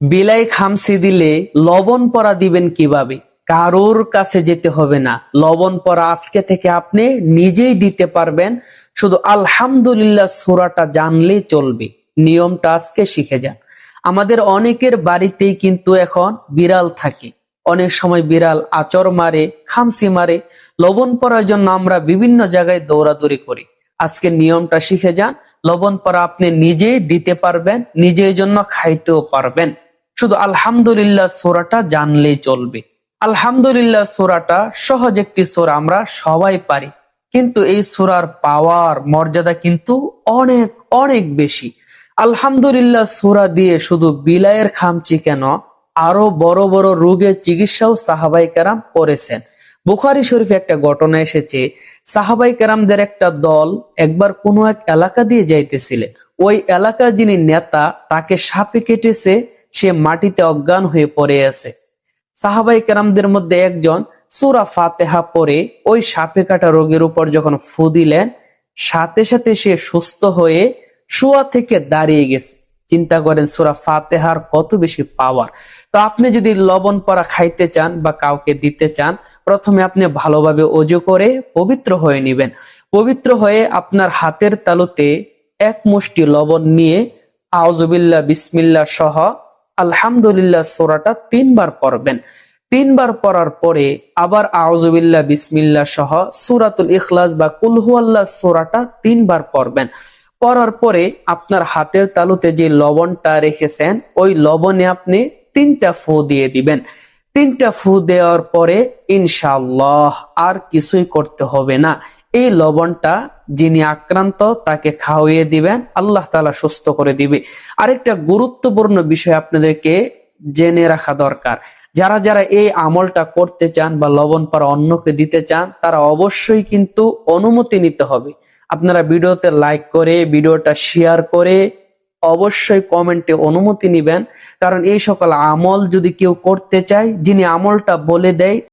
বিলাই খামসি দিলে লবণ পরা দিবেন কীভাবে? কারোর কাছে যেতে হবে না। লবণ পরা আজকে থেকে আপনি নিজেই দিতে পারবেন। শুধু আলহামদুলিল্লাহ সুরাটা জানলেই চলবে। নিয়মটা আজকে শিখে যান। আমাদের অনেকের বাড়িতেই কিন্তু এখন বিড়াল থাকে। অনেক সময় বিড়াল আচর মারে, খামসি মারে। লবণ পরার জন্য আমরা বিভিন্ন জায়গায় দৌড়াদৌড়ি করি। আজকে নিয়মটা শিখে যান। লবণ পরা আপনি নিজেই দিতে পারবেন, নিজের জন্য খাইতেও পারবেন। শুধু আলহামদুলিল্লাহ সোরাটা জানলেই চলবে। আলহামদুলিল্লাহ সোরাটা সহজ একটি সোরা, আমরা সবাই পারি। কিন্তু এই সোরার পাওয়ার মর্যাদা কিন্তু অনেক অনেক বেশি। আলহামদুলিল্লাহ সোরা দিয়ে শুধু বিলায়ের খামচি কেন? আরও বড় বড় রোগের চিকিৎসাও সাহাবাই কারাম করেছেন। বুখারি শরীফে একটা ঘটনা এসেছে, সাহাবাই কারামদের একটা দল একবার কোনো এক এলাকা দিয়ে যাইতেছিলেন। ওই এলাকার যিনি নেতা, তাকে সাপে কেটেছে সে মাটিতে অজ্ঞান হয়ে পড়ে আছে। সাহাবাই কেরামদের মধ্যে একজন সুরা ফাতেহা পরে ওই সাপে কাটা রোগের উপর যখন ফু দিলেন, সাথে সাথে সে সুস্থ হয়ে শুয়া থেকে দাঁড়িয়ে গেছে। চিন্তা করেন সুরা ফাতেহার কত বেশি পাওয়ার তো আপনি যদি লবণ পরা খাইতে চান বা কাউকে দিতে চান, প্রথমে আপনি ভালোভাবে অজু করে পবিত্র হয়ে নেবেন। পবিত্র হয়ে আপনার হাতের তালুতে এক মুষ্টি লবণ নিয়ে আউজুবিল্লাহ বিসমিল্লাহ সহ আলহামদুলিল্লাহ সোরাটা তিনবার পড়বেন। তিনবার পড়ার পরে আবার আউজুবিল্লাহ বিসমিল্লাহ সহ সুরাতুল ইখলাস বা কুলহুয়াল্লাহ সোরাটা তিনবার পড়বেন। পড়ার পরে আপনার হাতের তালুতে যে লবণটা রেখেছেন, ওই লবণে আপনি তিনটা ফু দিয়ে দিবেন। তিনটা ফু দেওয়ার পরে ইনশাল্লাহ আর কিছুই করতে হবে না। এই লবণটা যিনি আক্রান্ত, তাকে খাওয়িয়ে দিবেন, আল্লাহ তালা সুস্থ করে দিবে। আরেকটা গুরুত্বপূর্ণ বিষয় আপনাদেরকে জেনে রাখা দরকার। যারা যারা এই আমলটা করতে চান বা লবণ পারা অন্যকে দিতে চান, তারা অবশ্যই কিন্তু অনুমতি নিতে হবে। আপনারা ভিডিওতে লাইক করে, ভিডিওটা শেয়ার করে অবশ্যই কমেন্টে অনুমতি নিবেন। কারণ এই সকল আমল যদি কেউ করতে চায়, যিনি আমলটা বলে দেয়